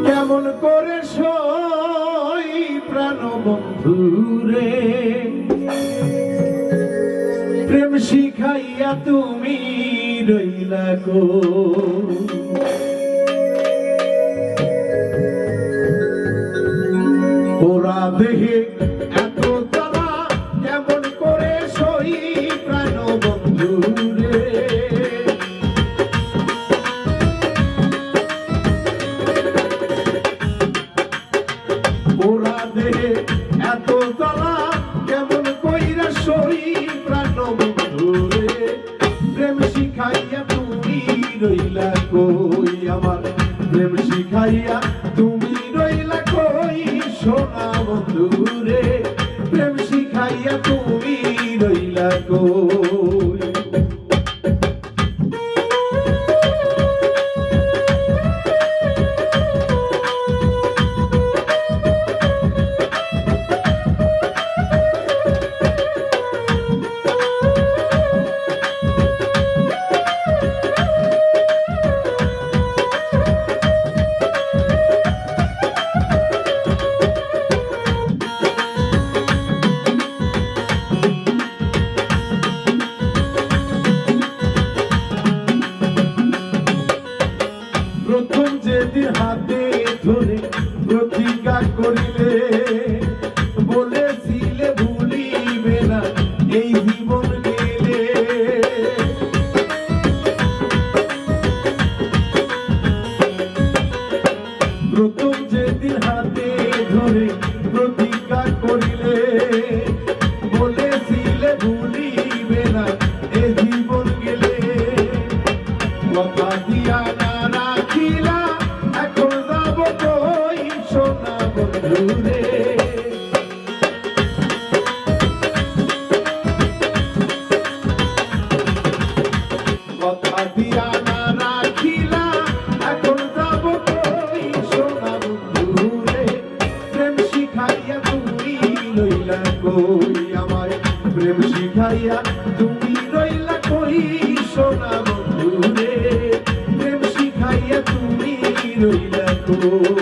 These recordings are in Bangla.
কেমন করে সই প্রাণ বন্ধুরে প্রেম শিখাইয়া তুমি রইলা গো ওরা দেহে সেদিন হাতে কই আমায় প্রেম শিখাইয়া তুমি রইলা কই সোনা বন্ধু রে প্রেম শিখাইয়া তুমি রইলা কই?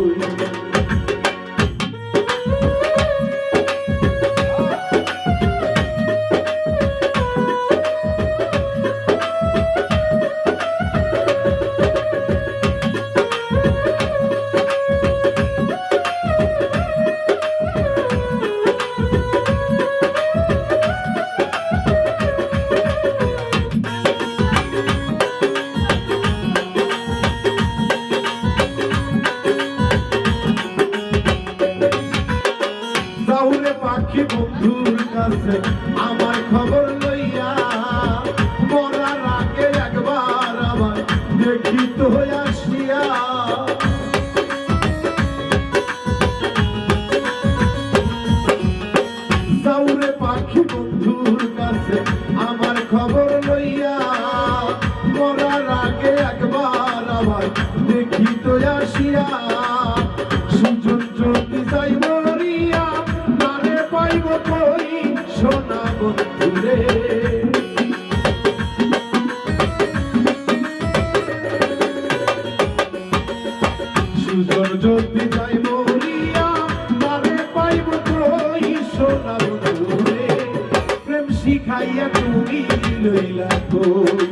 বন্ধুর কাছে আমার খবর লইয়া মরার আগে একবার আবার দেখি তো আসিয়া। সুজন যদি যাই মরিয়া তারে পাইব কই সোনা বন্ধুরে? সুজন যদি যাই লইলা কই?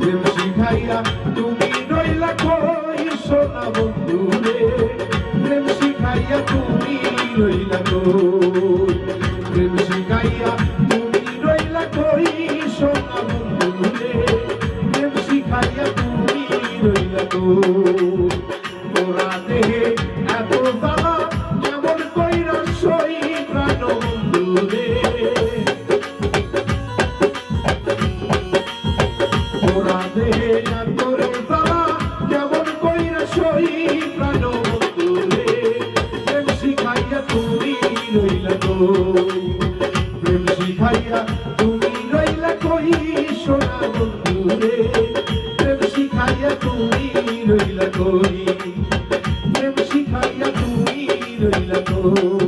প্রেম শিখাইয়া তুমি রইলা কই? সোনা বন্ধুরে, প্রেম শিখাইয়া তুমি রইলা কই? প্রেম শিখাইয়া তুমি রইলা কই? সোনা বন্ধুরে, প্রেম শিখাইয়া তুমি রইলা কই? প্রেম শিখাইয়া তুমি রইলা কই সোনা বন্ধু রে প্রেম শিখাইয়া তুমি রইলা কই? প্রেম শিখাইয়া তুমি রইলা কই?